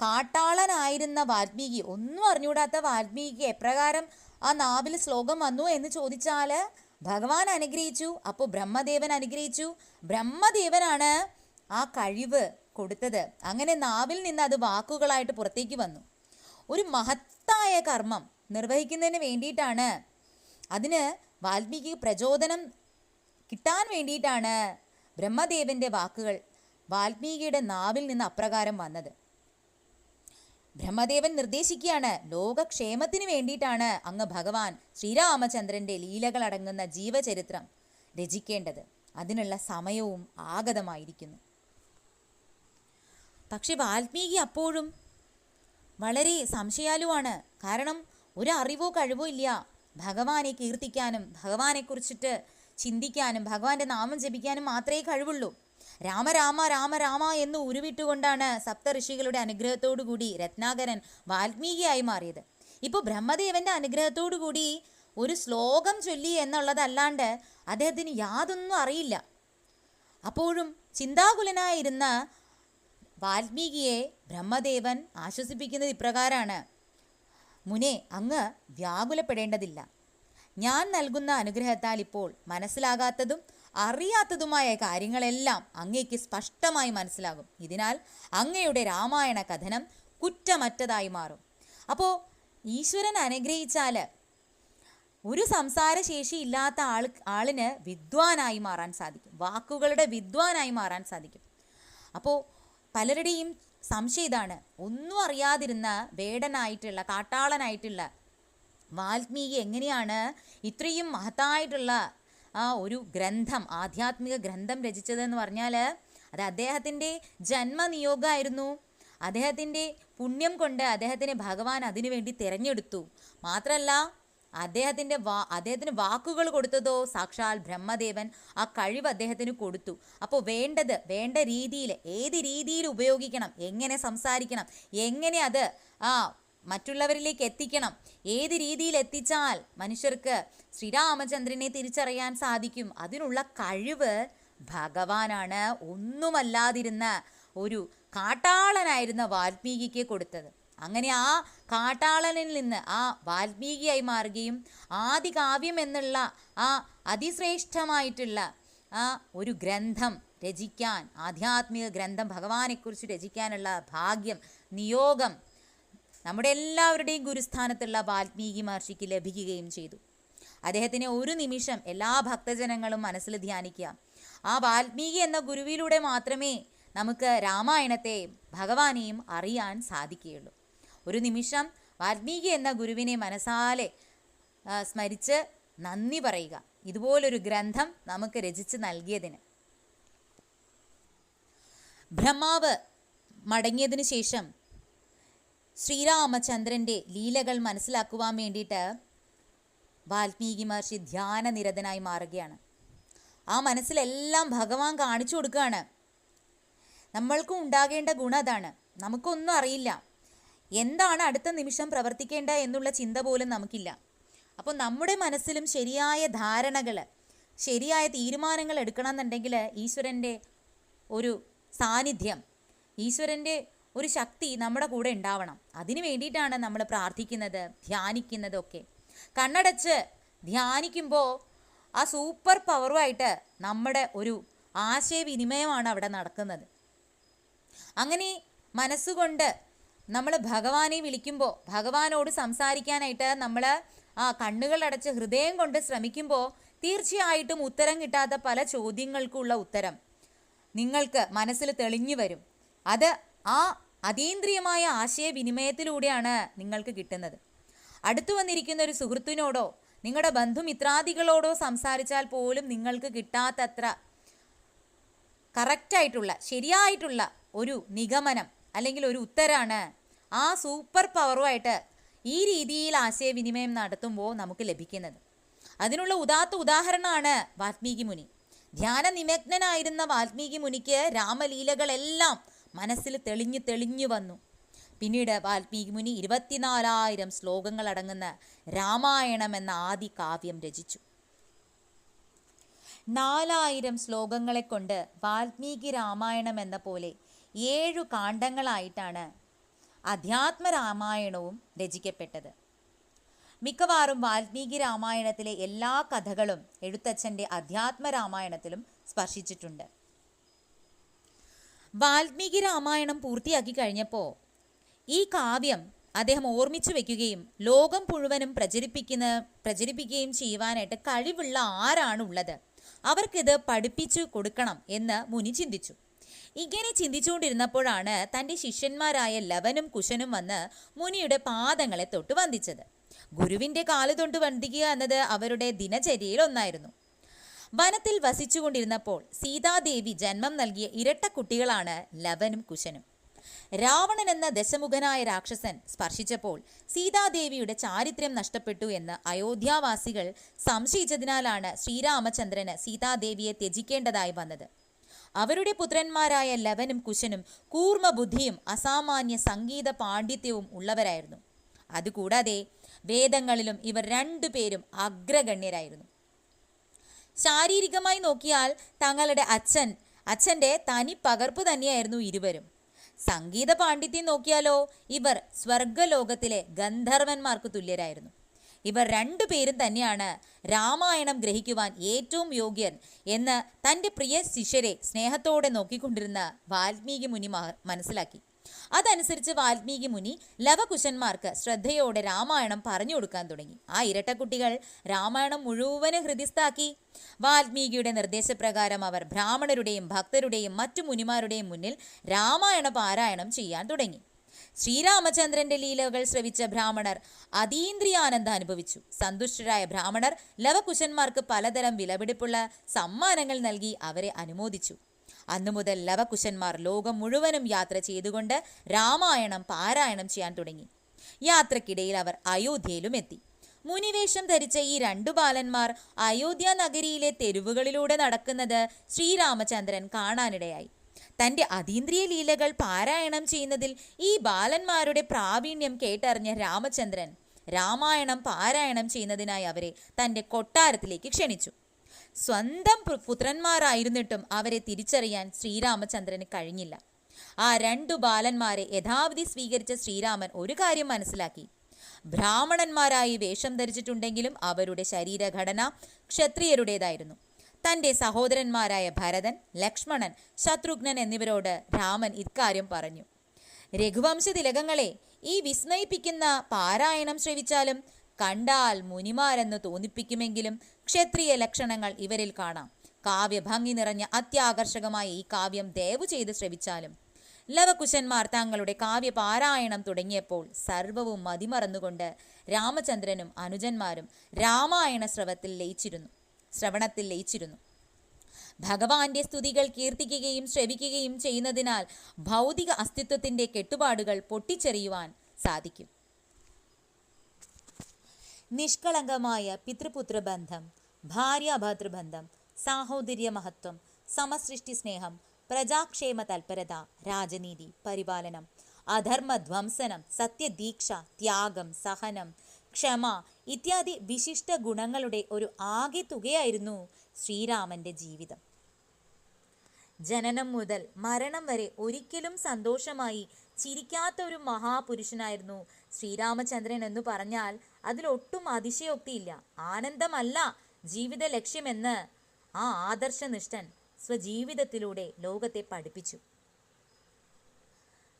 കാട്ടാളനായിരുന്ന വാൽമീകി ഒന്നും അറിഞ്ഞുകൂടാത്ത വാൽമീകി എപ്രകാരം ആ നാവിൽ ശ്ലോകം വന്നു എന്ന് ചോദിച്ചാൽ ഭഗവാൻ അനുഗ്രഹിച്ചു അപ്പോൾ ബ്രഹ്മദേവൻ അനുഗ്രഹിച്ചു. ബ്രഹ്മദേവനാണ് ആ കഴിവ് കൊടുത്തത്. അങ്ങനെ നാവിൽ നിന്ന് അത് വാക്കുകളായിട്ട് പുറത്തേക്ക് വന്നു. ഒരു മഹത്തായ കർമ്മം നിർവഹിക്കുന്നതിന് വേണ്ടിയിട്ടാണ് അതിന് വാൽമീകി പ്രചോദനം കിട്ടാൻ വേണ്ടിയിട്ടാണ് ബ്രഹ്മദേവന്റെ വാക്കുകൾ വാൽമീകിയുടെ നാവിൽ നിന്ന് അപ്രകാരം വന്നത്. ബ്രഹ്മദേവൻ നിർദ്ദേശിക്കുകയാണ്. ലോകക്ഷേമത്തിന് വേണ്ടിയിട്ടാണ് അങ്ങ് ഭഗവാൻ ശ്രീരാമചന്ദ്രന്റെ ലീലകളടങ്ങുന്ന ജീവചരിത്രം രചിക്കേണ്ടത്. അതിനുള്ള സമയവും ആഗതമായിരിക്കുന്നു. പക്ഷെ വാൽമീകി അപ്പോഴും വളരെ സംശയാലുവാണ്. കാരണം ഒരു അറിവോ കഴിവോ ഇല്ല. ഭഗവാനെ കീർത്തിക്കാനും ഭഗവാനെക്കുറിച്ചിട്ട് ചിന്തിക്കാനും ഭഗവാന്റെ നാമം ജപിക്കാനും മാത്രമേ കഴിവുള്ളൂ. രാമ രാമ എന്ന് ഉരുവിട്ടുകൊണ്ടാണ് സപ്തഋഷികളുടെ ഋഷികളുടെ കൂടി രത്നാകരൻ വാൽമീകിയായി മാറിയത്. ഇപ്പോൾ ബ്രഹ്മദേവന്റെ അനുഗ്രഹത്തോടു കൂടി ഒരു ശ്ലോകം ചൊല്ലി എന്നുള്ളതല്ലാണ്ട് അദ്ദേഹത്തിന് യാതൊന്നും അറിയില്ല. അപ്പോഴും ചിന്താകുലനായിരുന്ന വാൽമീകിയെ ബ്രഹ്മദേവൻ ആശ്വസിപ്പിക്കുന്നത് ഇപ്രകാരാണ്. മുനെ അങ്ങ് വ്യാകുലപ്പെടേണ്ടതില്ല. ഞാൻ നൽകുന്ന അനുഗ്രഹത്താൽ ഇപ്പോൾ മനസ്സിലാകാത്തതും അറിയാത്തതുമായ കാര്യങ്ങളെല്ലാം അങ്ങയ്ക്ക് സ്പഷ്ടമായി മനസ്സിലാകും. ഇതിനാൽ അങ്ങയുടെ രാമായണ കഥനം കുറ്റമറ്റതായി മാറും. അപ്പോൾ ഈശ്വരൻ അനുഗ്രഹിച്ചാൽ ഒരു സംസാരശേഷി ഇല്ലാത്ത ആൾ ആളിന് വിദ്വാനായി മാറാൻ സാധിക്കും. വാക്കുകളുടെ വിദ്വാനായി മാറാൻ സാധിക്കും. അപ്പോൾ പലരുടെയും സംശയം ഇതാണ്. ഒന്നും അറിയാതിരുന്ന വേടനായിട്ടുള്ള കാട്ടാളനായിട്ടുള്ള വാൽമീകി എങ്ങനെയാണ് ഇത്രയും മഹത്തായിട്ടുള്ള ആ ഒരു ഗ്രന്ഥം ആധ്യാത്മിക ഗ്രന്ഥം രചിച്ചതെന്ന് പറഞ്ഞാൽ അത് അദ്ദേഹത്തിന്റെ ജന്മനിയോഗമായിരുന്നു അദ്ദേഹത്തിന്റെ പുണ്യം കൊണ്ട് അദ്ദേഹത്തിനെ ഭഗവാൻ അതിനുവേണ്ടി തിരഞ്ഞെടുത്തു. മാത്രമല്ല അദ്ദേഹത്തിന്റെ വാ അദ്ദേഹത്തിന് വാക്കുകൾ കൊടുത്തതോ സാക്ഷാൽ ബ്രഹ്മദേവൻ ആ കഴിവ് അദ്ദേഹത്തിന് കൊടുത്തു. അപ്പോൾ വേണ്ടത് വേണ്ട രീതിയിൽ ഏത് രീതിയിൽ ഉപയോഗിക്കണം എങ്ങനെ സംസാരിക്കണം എങ്ങനെ അത് ആ മറ്റുള്ളവരിലേക്ക് എത്തിക്കണം. ഏത് രീതിയിൽ എത്തിച്ചാൽ മനുഷ്യർക്ക് ശ്രീരാമചന്ദ്രനെ തിരിച്ചറിയാൻ സാധിക്കും. അതിനുള്ള കഴിവ് ഭഗവാനാണ്. ഒന്നുമല്ലാതിരുന്ന ഒരു കാട്ടാളനായിരുന്ന വാൽമീകിക്ക് കൊടുത്തത്. അങ്ങനെ ആ കാട്ടാളനിൽ നിന്ന് ആ വാൽമീകിയായി മാറുകയും ആദികാവ്യം എന്നുള്ള ആ അതിശ്രേഷ്ഠമായിട്ടുള്ള ആ ഒരു ഗ്രന്ഥം രചിക്കാൻ ആധ്യാത്മിക ഗ്രന്ഥം ഭഗവാനെക്കുറിച്ച് രചിക്കാനുള്ള ഭാഗ്യം നിയോഗം നമ്മുടെ എല്ലാവരുടെയും ഗുരുസ്ഥാനത്തുള്ള വാൽമീകി മഹർഷിക്ക് ലഭിക്കുകയും ചെയ്തു. അദ്ദേഹത്തിനെ ഒരു നിമിഷം എല്ലാ ഭക്തജനങ്ങളും മനസ്സിൽ ധ്യാനിക്കുക. ആ വാൽമീകി എന്ന ഗുരുവിലൂടെ മാത്രമേ നമുക്ക് രാമായണത്തെ ഭഗവാനെയും അറിയാൻ സാധിക്കുകയുള്ളൂ. ഒരു നിമിഷം വാൽമീകി എന്ന ഗുരുവിനെ മനസ്സാലെ സ്മരിച്ച് നന്ദി പറയുക. ഇതുപോലൊരു ഗ്രന്ഥം നമുക്ക് രചിച്ച് നൽകിയതിന്. ബ്രഹ്മാവ് മടങ്ങിയതിനു ശേഷം ശ്രീരാമചന്ദ്രന്റെ ലീലകൾ മനസ്സിലാക്കുവാൻ വേണ്ടിയിട്ട് വാൽമീകി മഹർഷി ധ്യാനനിരതനായി മാറുകയാണ്. ആ മനസ്സിലെല്ലാം ഭഗവാൻ കാണിച്ചു കൊടുക്കുകയാണ്. നമ്മൾക്കും ഉണ്ടാകേണ്ട ഗുണം അതാണ്. നമുക്കൊന്നും അറിയില്ല. എന്താണ് അടുത്ത നിമിഷം പ്രവർത്തിക്കേണ്ട എന്നുള്ള ചിന്ത പോലും നമുക്കില്ല. അപ്പോൾ നമ്മുടെ മനസ്സിലും ശരിയായ ധാരണകൾ ശരിയായ തീരുമാനങ്ങൾ എടുക്കണമെന്നുണ്ടെങ്കിൽ ഈശ്വരന്റെ ഒരു സാന്നിധ്യം ഈശ്വരന്റെ ഒരു ശക്തി നമ്മുടെ കൂടെ ഉണ്ടാവണം. അതിന് വേണ്ടിയിട്ടാണ് നമ്മൾ പ്രാർത്ഥിക്കുന്നത് ധ്യാനിക്കുന്നതൊക്കെ. കണ്ണടച്ച് ധ്യാനിക്കുമ്പോൾ ആ സൂപ്പർ പവറുമായിട്ട് നമ്മുടെ ഒരു ആശയവിനിമയമാണ് അവിടെ നടക്കുന്നത്. അങ്ങനെ മനസ്സുകൊണ്ട് നമ്മൾ ഭഗവാനെ വിളിക്കുമ്പോൾ ഭഗവാനോട് സംസാരിക്കാനായിട്ട് നമ്മൾ ആ കണ്ണുകളടച്ച് ഹൃദയം കൊണ്ട് ശ്രമിക്കുമ്പോൾ തീർച്ചയായിട്ടും ഉത്തരം കിട്ടാത്ത പല ചോദ്യങ്ങൾക്കുള്ള ഉത്തരം നിങ്ങൾക്ക് മനസ്സിൽ തെളിഞ്ഞു വരും. അത് ആ അതീന്ദ്രിയമായ ആശയവിനിമയത്തിലൂടെയാണ് നിങ്ങൾക്ക് കിട്ടുന്നത്. അടുത്തു വന്നിരിക്കുന്ന ഒരു സുഹൃത്തിനോടോ നിങ്ങളുടെ ബന്ധുമിത്രാദികളോടോ സംസാരിച്ചാൽ പോലും നിങ്ങൾക്ക് കിട്ടാത്തത്ര കറക്റ്റായിട്ടുള്ള ശരിയായിട്ടുള്ള ഒരു നിഗമനം അല്ലെങ്കിൽ ഒരു ഉത്തരാണ് ആ സൂപ്പർ പവറുമായിട്ട് ഈ രീതിയിൽ ആശയവിനിമയം നടത്തുമ്പോൾ നമുക്ക് ലഭിക്കുന്നത്. അതിനുള്ള ഉദാത്ത ഉദാഹരണമാണ് വാൽമീകി മുനി. ധ്യാന നിമഗ്നനായിരുന്ന വാൽമീകി മുനിക്ക് രാമലീലകളെല്ലാം മനസ്സിൽ തെളിഞ്ഞു തെളിഞ്ഞു വന്നു. പിന്നീട് വാൽമീകി മുനി ഇരുപത്തിനാലായിരം ശ്ലോകങ്ങൾ അടങ്ങുന്ന രാമായണം എന്ന ആദി കാവ്യം രചിച്ചു. നാലായിരം ശ്ലോകങ്ങളെ കൊണ്ട് വാൽമീകി രാമായണം എന്ന പോലെ ഏഴു കാണ്ഡങ്ങളായിട്ടാണ് അധ്യാത്മ രാമായണവും രചിക്കപ്പെട്ടത്. മിക്കവാറും വാൽമീകി രാമായണത്തിലെ എല്ലാ കഥകളും എഴുത്തച്ഛന്റെ അധ്യാത്മ രാമായണത്തിലും സ്പർശിച്ചിട്ടുണ്ട്. വാൽമീകി രാമായണം പൂർത്തിയാക്കി കഴിഞ്ഞപ്പോൾ ഈ കാവ്യം അദ്ദേഹം ഓർമ്മിച്ചു വെക്കുകയും ലോകം മുഴുവനും പ്രചരിപ്പിക്കുന്ന പ്രചരിപ്പിക്കുകയും ചെയ്യുവാനായിട്ട് കഴിവുള്ള ആരാണ് ഉള്ളത് അവർക്കിത് പഠിപ്പിച്ചു കൊടുക്കണം എന്ന് മുനി ചിന്തിച്ചു. ഇങ്ങനെ ചിന്തിച്ചുകൊണ്ടിരുന്നപ്പോഴാണ് തന്റെ ശിഷ്യന്മാരായ ലവനും കുശനും വന്ന് മുനിയുടെ പാദങ്ങളെ തൊട്ട് വന്ദിച്ചത്. ഗുരുവിന്റെ കാൽ തൊട്ട് വന്ദിക്കുക എന്നത് അവരുടെ ദിനചര്യയിൽ ഒന്നായിരുന്നു വനത്തിൽ വസിച്ചുകൊണ്ടിരുന്നപ്പോൾ സീതാദേവി ജന്മം നൽകിയ ഇരട്ട കുട്ടികളാണ് ലവനും കുശനും. രാവണൻ എന്ന ദശമുഖനായ രാക്ഷസൻ സ്പർശിച്ചപ്പോൾ സീതാദേവിയുടെ ചാരിത്രം നഷ്ടപ്പെട്ടു എന്ന് അയോധ്യാവാസികൾ സംശയിച്ചതിനാലാണ് ശ്രീരാമചന്ദ്രന് സീതാദേവിയെ ത്യജിക്കേണ്ടതായി വന്നത്. അവരുടെ പുത്രന്മാരായ ലവനും കുശനും കൂർമ്മ ബുദ്ധിയും അസാമാന്യ സംഗീത പാണ്ഡിത്യവും ഉള്ളവരായിരുന്നു. അതുകൂടാതെ വേദങ്ങളിലും ഇവർ രണ്ടുപേരും അഗ്രഗണ്യരായിരുന്നു. ശാരീരികമായി നോക്കിയാൽ തങ്ങളുടെ അച്ഛൻ അച്ഛന്റെ തനി പകർപ്പ് തന്നെയായിരുന്നു ഇരുവരും. സംഗീത പാണ്ഡിത്യം നോക്കിയാലോ ഇവർ സ്വർഗലോകത്തിലെ ഗന്ധർവന്മാർക്ക് തുല്യരായിരുന്നു. ഇവർ രണ്ടു പേരും തന്നെയാണ് രാമായണം ഗ്രഹിക്കുവാൻ ഏറ്റവും യോഗ്യൻ എന്ന് തന്റെ പ്രിയ ശിഷ്യരെ സ്നേഹത്തോടെ നോക്കിക്കൊണ്ടിരുന്ന വാൽമീകി മുനി മനസ്സിലാക്കി. അതനുസരിച്ച് വാൽമീകി മുനി ലവകുശന്മാർക്ക് ശ്രദ്ധയോടെ രാമായണം പറഞ്ഞു കൊടുക്കാൻ തുടങ്ങി. ആ ഇരട്ടക്കുട്ടികൾ രാമായണം മുഴുവനും ഹൃദിസ്ഥാക്കി വാൽമീകിയുടെ നിർദ്ദേശപ്രകാരം അവർ ബ്രാഹ്മണരുടെയും ഭക്തരുടെയും മറ്റു മുനിമാരുടെയും മുന്നിൽ രാമായണ പാരായണം ചെയ്യാൻ തുടങ്ങി. ശ്രീരാമചന്ദ്രന്റെ ലീലകൾ ശ്രവിച്ച ബ്രാഹ്മണർ അതീന്ദ്രിയാനന്ദം അനുഭവിച്ചു. സന്തുഷ്ടരായ ബ്രാഹ്മണർ ലവകുശന്മാർക്ക് പലതരം വിലപിടിപ്പുള്ള സമ്മാനങ്ങൾ നൽകി അവരെ അനുമോദിച്ചു. അന്നു മുതൽ ലവകുശന്മാർ ലോകം മുഴുവനും യാത്ര ചെയ്തുകൊണ്ട് രാമായണം പാരായണം ചെയ്യാൻ തുടങ്ങി. യാത്രക്കിടയിൽ അവർ അയോധ്യയിലും എത്തി. മുനിവേഷം ധരിച്ച ഈ രണ്ടു ബാലന്മാർ അയോധ്യ നഗരിയിലെ തെരുവുകളിലൂടെ നടക്കുന്നത് ശ്രീരാമചന്ദ്രൻ കാണാനിടയായി. തന്റെ അതീന്ദ്രിയ ലീലകൾ പാരായണം ചെയ്യുന്നതിൽ ഈ ബാലന്മാരുടെ പ്രാവീണ്യം കേട്ടറിഞ്ഞ രാമചന്ദ്രൻ രാമായണം പാരായണം ചെയ്യുന്നതിനായി അവരെ തന്റെ കൊട്ടാരത്തിലേക്ക് ക്ഷണിച്ചു. സ്വന്തം പുത്രന്മാരായിരുന്നിട്ടും അവരെ തിരിച്ചറിയാൻ ശ്രീരാമചന്ദ്രന് കഴിഞ്ഞില്ല. ആ രണ്ടു ബാലന്മാരെ യഥാവിധി സ്വീകരിച്ച ശ്രീരാമൻ ഒരു കാര്യം മനസ്സിലാക്കി. ബ്രാഹ്മണന്മാരായി വേഷം ധരിച്ചിട്ടുണ്ടെങ്കിലും അവരുടെ ശരീരഘടന ക്ഷത്രിയരുടേതായിരുന്നു. തന്റെ സഹോദരന്മാരായ ഭരതൻ ലക്ഷ്മണൻ ശത്രുഘ്നൻ എന്നിവരോട് രാമൻ ഇക്കാര്യം പറഞ്ഞു. രഘുവംശ തിലകങ്ങളെ ഈ വിസ്മയിപ്പിക്കുന്ന പാരായണം ശ്രവിച്ചാലും കണ്ടാൽ മുനിമാരെന്ന് തോന്നിപ്പിക്കുമെങ്കിലും ക്ഷത്രിയ ലക്ഷണങ്ങൾ ഇവരിൽ കാണാം. കാവ്യഭംഗി നിറഞ്ഞ അത്യാകർഷകമായ ഈ കാവ്യം ദയവു ചെയ്ത് ശ്രവിച്ചാലും. ലവകുശന്മാർ തങ്ങളുടെ കാവ്യപാരായണം തുടങ്ങിയപ്പോൾ സർവവും മതിമറന്നുകൊണ്ട് രാമചന്ദ്രനും അനുജന്മാരും രാമായണ ശ്രവത്തിൽ ലയിച്ചിരുന്നു. ശ്രവണത്തിൽ ലയിച്ചിരുന്നു. ഭഗവാന്റെ സ്തുതികൾ കീർത്തിക്കുകയും ശ്രവിക്കുകയും ചെയ്യുന്നതിനാൽ ഭൗതിക അസ്തിത്വത്തിന്റെ കെട്ടുപാടുകൾ പൊട്ടിച്ചെറിയുവാൻ സാധിക്കും. നിഷ്കളങ്കമായ പിതൃപുത്ര ബന്ധം ഭാര്യാഭർതൃബന്ധം സാഹോദര്യ മഹത്വം സമസൃഷ്ടി സ്നേഹം പ്രജാക്ഷേമ തൽപരത രാജനീതി പരിപാലനം അധർമ്മധ്വംസനം സത്യദീക്ഷ ത്യാഗം സഹനം ക്ഷമ ഇത്യാദി വിശിഷ്ട ഗുണങ്ങളുടെ ഒരു ആകെ തുകയായിരുന്നു ശ്രീരാമന്റെ ജീവിതം. ജനനം മുതൽ മരണം വരെ ഒരിക്കലും സന്തോഷമായി ചിരിക്കാത്ത ഒരു മഹാപുരുഷനായിരുന്നു ശ്രീരാമചന്ദ്രൻ എന്ന് പറഞ്ഞാൽ അതിലൊട്ടും അതിശയോക്തിയില്ല. ആനന്ദമല്ല ജീവിത ലക്ഷ്യമെന്ന് ആ ആദർശനിഷ്ഠൻ സ്വജീവിതത്തിലൂടെ ലോകത്തെ പഠിപ്പിച്ചു.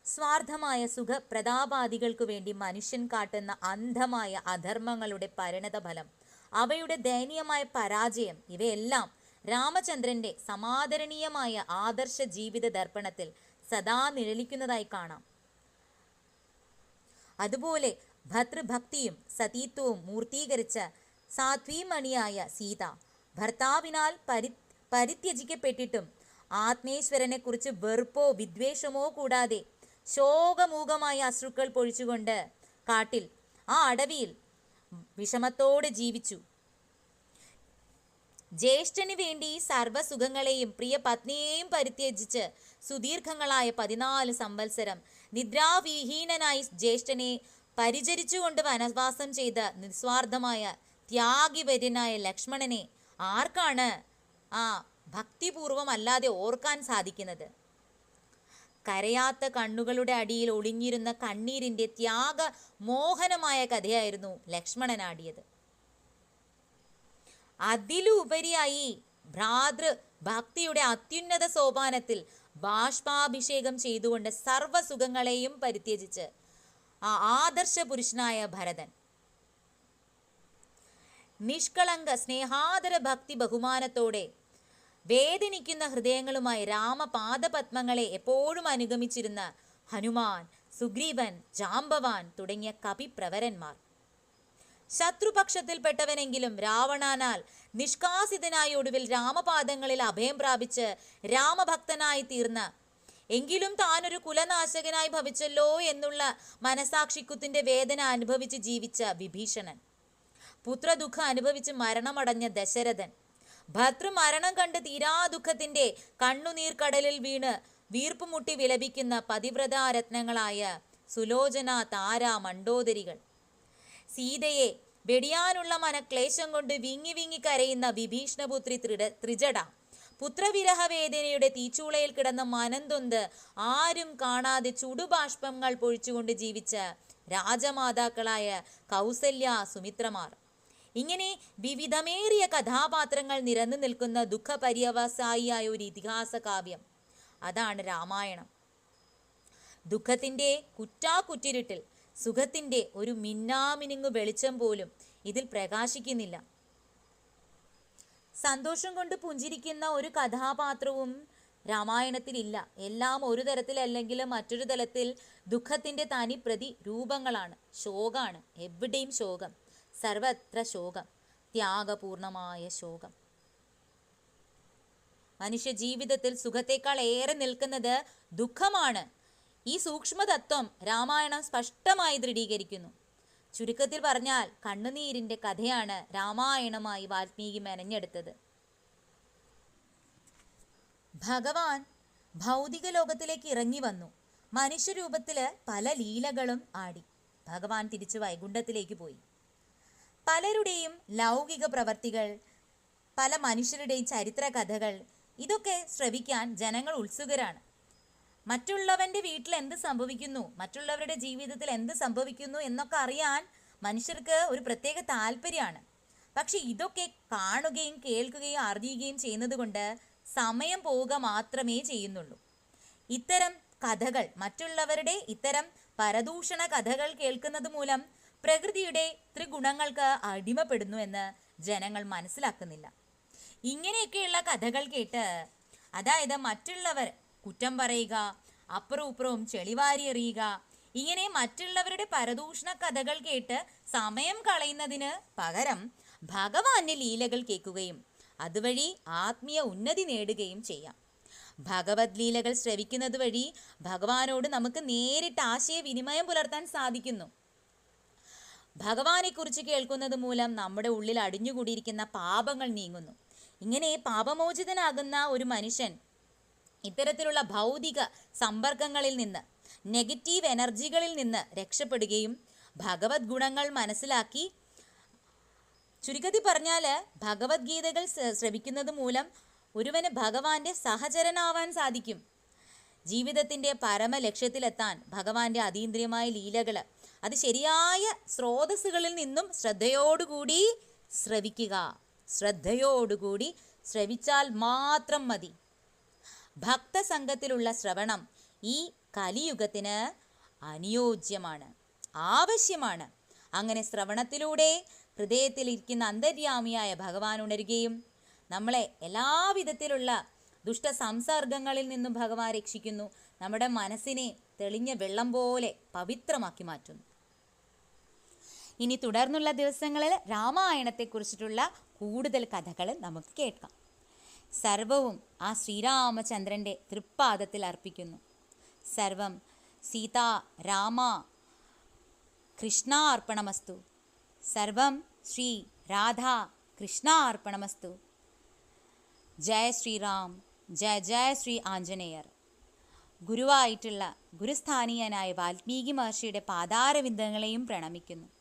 സ്വാർത്ഥമായ സുഖപ്രതാപാദികൾക്കു വേണ്ടി മനുഷ്യൻ കാട്ടുന്ന അന്ധമായ അധർമ്മങ്ങളുടെ പരിണതഫലം അവയുടെ ദയനീയമായ പരാജയം ഇവയെല്ലാം രാമചന്ദ്രന്റെ സമാദരണീയമായ ആദർശ ജീവിത ദർപ്പണത്തിൽ സദാ നിഴലിക്കുന്നതായി കാണാം. അതുപോലെ ഭർതൃഭക്തിയും സതീത്വവും മൂർത്തീകരിച്ച സാധ്വീമണിയായ സീത ഭർത്താവിനാൽ പരി പരിത്യജിക്കപ്പെട്ടിട്ടും ആത്മേശ്വരനെക്കുറിച്ച് വെറുപ്പോ വിദ്വേഷമോ കൂടാതെ ശോകമൂകമായ അശ്രുക്കൾ പൊഴിച്ചുകൊണ്ട് കാട്ടിൽ ആ അടവിയിൽ വിഷമത്തോടെ ജീവിച്ചു. ജ്യേഷ്ഠന് വേണ്ടി സർവസുഖങ്ങളെയും പ്രിയ പത്നിയെയും പരിത്യജിച്ച് സുദീർഘങ്ങളായ പതിനാല് സംവത്സരം നിദ്രാവിഹീനനായി ജ്യേഷ്ഠനെ പരിചരിച്ചുകൊണ്ട് വനവാസം ചെയ്ത നിസ്വാർത്ഥമായ ത്യാഗിവര്യനായ ലക്ഷ്മണനെ ആർക്കാണ് ആ ഭക്തിപൂർവം അല്ലാതെ ഓർക്കാൻ സാധിക്കുന്നത്? കരയാത്ത കണ്ണുകളുടെ അടിയിൽ ഒളിഞ്ഞിരുന്ന കണ്ണീരിന്റെ ത്യാഗ മോഹനമായ കഥയായിരുന്നു ലക്ഷ്മണനാടിയത്. അതിലുപരിയായി ഭ്രാതൃ ഭക്തിയുടെ അത്യുന്നത സോപാനത്തിൽ ബാഷ്പാഭിഷേകം ചെയ്തുകൊണ്ട് സർവസുഖങ്ങളെയും പരിത്യജിച്ച് ആ ആദർശ പുരുഷനായ ഭരതൻ. നിഷ്കളങ്ക സ്നേഹാദര ഭക്തി ബഹുമാനത്തോടെ വേദനിക്കുന്ന ഹൃദയങ്ങളുമായി രാമപാദപത്മങ്ങളെ എപ്പോഴും അനുഗമിച്ചിരുന്ന ഹനുമാൻ സുഗ്രീവൻ ജാംബവാൻ തുടങ്ങിയ കപിപ്രവരന്മാർ. ശത്രുപക്ഷത്തിൽപ്പെട്ടവനെങ്കിലും രാവണാനാൽ നിഷ്കാസിതനായ ഒടുവിൽ രാമപാദങ്ങളിൽ അഭയം പ്രാപിച്ച് രാമഭക്തനായി തീർന്ന എങ്കിലും താനൊരു കുലനാശകനായി ഭവിച്ചല്ലോ എന്നുള്ള മനസാക്ഷിക്കുത്തിന്റെ വേദന അനുഭവിച്ച് ജീവിച്ച വിഭീഷണൻ. പുത്രദുഃഖം അനുഭവിച്ച് മരണമടഞ്ഞ ദശരഥൻ. ഭർത്തൃ മരണം കണ്ട് തീരാ ദുഃഖത്തിന്റെ കണ്ണുനീർ കടലിൽ വീണ് വീർപ്പുമുട്ടി വിലപിക്കുന്ന പതിവ്രതാരത്നങ്ങളായ സുലോചന താര മണ്ടോദരികൾ. സീതയെ വെടിയാനുള്ള മനക്ലേശം കൊണ്ട് വിങ്ങി വിങ്ങി കരയുന്ന വിഭീഷണപുത്രി ത്രിജട. പുത്രവിരഹ വേദനയുടെ തീച്ചൂളയിൽ കിടന്ന മനന്തൊന്ത് ആരും കാണാതെ ചുടുബാഷ്പങ്ങൾ പൊഴിച്ചുകൊണ്ട് ജീവിച്ച രാജമാതാക്കളായ കൗസല്യ സുമിത്രമാർ. ഇങ്ങനെ വിവിധമേറിയ കഥാപാത്രങ്ങൾ നിരന്നു നിൽക്കുന്ന ദുഃഖപര്യവസായിയായ ഒരു ഇതിഹാസ കാവ്യം. അതാണ് രാമായണം. ദുഃഖത്തിന്റെ കുറ്റാക്കുറ്റിരുട്ടിൽ സുഖത്തിന്റെ ഒരു മിന്നാമിനുങ്ങു വെളിച്ചം പോലും ഇതിൽ പ്രകാശിക്കുന്നില്ല. സന്തോഷം കൊണ്ട് പുഞ്ചിരിക്കുന്ന ഒരു കഥാപാത്രവും രാമായണത്തിലില്ല. എല്ലാം ഒരു തരത്തിലല്ലെങ്കിൽ മറ്റൊരു തലത്തിൽ ദുഃഖത്തിന്റെ തനി പ്രതി രൂപങ്ങളാണ്. ശോകാണ്. എവിടെയും ശോകം. സർവത്ര ശോകം. ത്യാഗപൂർണമായ ശോകം. മനുഷ്യ ജീവിതത്തിൽ സുഖത്തേക്കാൾ ഏറെ നിൽക്കുന്നത് ദുഃഖമാണ്. ഈ സൂക്ഷ്മതത്വം രാമായണം സ്പഷ്ടമായി ദൃഢീകരിക്കുന്നു ചുരുക്കത്തിൽ പറഞ്ഞാൽ കണ്ണുനീരിന്റെ കഥയാണ് രാമായണമായി വാൽമീകി മെനഞ്ഞെടുത്തത്. ഭഗവാൻ ഭൗതിക ലോകത്തിലേക്ക് ഇറങ്ങി വന്നു. മനുഷ്യരൂപത്തിൽ പല ലീലകളും ആടി. ഭഗവാൻ തിരിച്ചു വൈകുണ്ഠത്തിലേക്ക് പോയി. പലരുടെയും ലൗകിക പ്രവർത്തികൾ പല മനുഷ്യരുടെയും ചരിത്ര കഥകൾ ഇതൊക്കെ ശ്രവിക്കാൻ ജനങ്ങൾ ഉത്സുകരാണ്. മറ്റുള്ളവന്റെ വീട്ടിൽ എന്ത് സംഭവിക്കുന്നു? മറ്റുള്ളവരുടെ ജീവിതത്തിൽ എന്ത് സംഭവിക്കുന്നു എന്നൊക്കെ അറിയാൻ മനുഷ്യർക്ക് ഒരു പ്രത്യേക താല്പര്യമാണ്. പക്ഷെ ഇതൊക്കെ കാണുകയും കേൾക്കുകയും അറിയുകയും ചെയ്യുന്നത് കൊണ്ട് സമയം പോവുക മാത്രമേ ചെയ്യുന്നുള്ളൂ. ഇത്തരം കഥകൾ മറ്റുള്ളവരുടെ ഇത്തരം പരദൂഷണ കഥകൾ കേൾക്കുന്നത് മൂലം പ്രകൃതിയുടെ ത്രിഗുണങ്ങൾക്ക് അടിമപ്പെടുന്നു എന്ന് ജനങ്ങൾ മനസ്സിലാക്കുന്നില്ല. ഇങ്ങനെയൊക്കെയുള്ള കഥകൾ കേട്ട് അതായത് മറ്റുള്ളവർ കുറ്റം പറയുക അപ്പുറവും ഇപ്പുറവും ചെളിവാരി എറിയുക ഇങ്ങനെ മറ്റുള്ളവരുടെ പരദൂഷണ കഥകൾ കേട്ട് സമയം കളയുന്നതിന് പകരം ഭഗവാന്റെ ലീലകൾ കേൾക്കുകയും അതുവഴി ആത്മീയ ഉന്നതി നേടുകയും ചെയ്യാം. ഭഗവത് ലീലകൾ ശ്രവിക്കുന്നത് വഴി ഭഗവാനോട് നമുക്ക് നേരിട്ട് ആശയവിനിമയം പുലർത്താൻ സാധിക്കുന്നു. ഭഗവാനെ കുറിച്ച് കേൾക്കുന്നത് മൂലം നമ്മുടെ ഉള്ളിൽ അടിഞ്ഞുകൂടിയിരിക്കുന്ന പാപങ്ങൾ നീങ്ങുന്നു. ഇങ്ങനെ പാപമോചിതനാകുന്ന ഒരു മനുഷ്യൻ ഇത്തരത്തിലുള്ള ഭൗതിക സമ്പർക്കങ്ങളിൽ നിന്ന് നെഗറ്റീവ് എനർജികളിൽ നിന്ന് രക്ഷപ്പെടുകയും ഭഗവത് ഗുണങ്ങൾ മനസ്സിലാക്കി. ചുരുക്കത്തിൽ പറഞ്ഞാൽ ഭഗവത്ഗീതകൾ ശ്ര- ശ്രവിക്കുന്നത് മൂലം ഒരുവന് ഭഗവാന്റെ സഹചരനാവാൻ സാധിക്കും. ജീവിതത്തിന്റെ പരമ ലക്ഷ്യത്തിലെത്താൻ ഭഗവാന്റെ അതീന്ദ്രിയമായ ലീലകൾ അത് ശരിയായ സ്രോതസ്സുകളിൽ നിന്നും ശ്രദ്ധയോടുകൂടി ശ്രവിക്കുക. ശ്രദ്ധയോടുകൂടി ശ്രവിച്ചാൽ മാത്രം മതി. ഭക്തസംഘത്തിലുള്ള ശ്രവണം ഈ കലിയുഗത്തിന് അനുയോജ്യമാണ് ആവശ്യമാണ്. അങ്ങനെ ശ്രവണത്തിലൂടെ ഹൃദയത്തിലിരിക്കുന്ന അന്തര്യാമിയായ ഭഗവാൻ ഉണരുകയും നമ്മളെ എല്ലാവിധത്തിലുള്ള ദുഷ്ട സംസർഗങ്ങളിൽ നിന്നും ഭഗവാൻ രക്ഷിക്കുന്നു. നമ്മുടെ മനസ്സിനെ തെളിഞ്ഞ വെള്ളം പോലെ പവിത്രമാക്കി മാറ്റുന്നു. ഇനി തുടർന്നുള്ള ദിവസങ്ങളിൽ രാമായണത്തെക്കുറിച്ചിട്ടുള്ള കൂടുതൽ കഥകൾ നമുക്ക് കേൾക്കാം. സർവവും ആ ശ്രീരാമചന്ദ്രന്റെ തൃപ്പാദത്തിൽ അർപ്പിക്കുന്നു. സർവം സീത രാമ കൃഷ്ണാർപ്പണമസ്തു. സർവം ശ്രീ രാധാ കൃഷ്ണാർപ്പണമസ്തു. ജയ ശ്രീറാം ജയ ജയ ശ്രീ ആഞ്ജനേയർ. ഗുരുവായിട്ടുള്ള ഗുരുസ്ഥാനീയനായ വാൽമീകി മഹർഷിയുടെ പാതാരവിന്ദങ്ങളെയും പ്രണമിക്കുന്നു.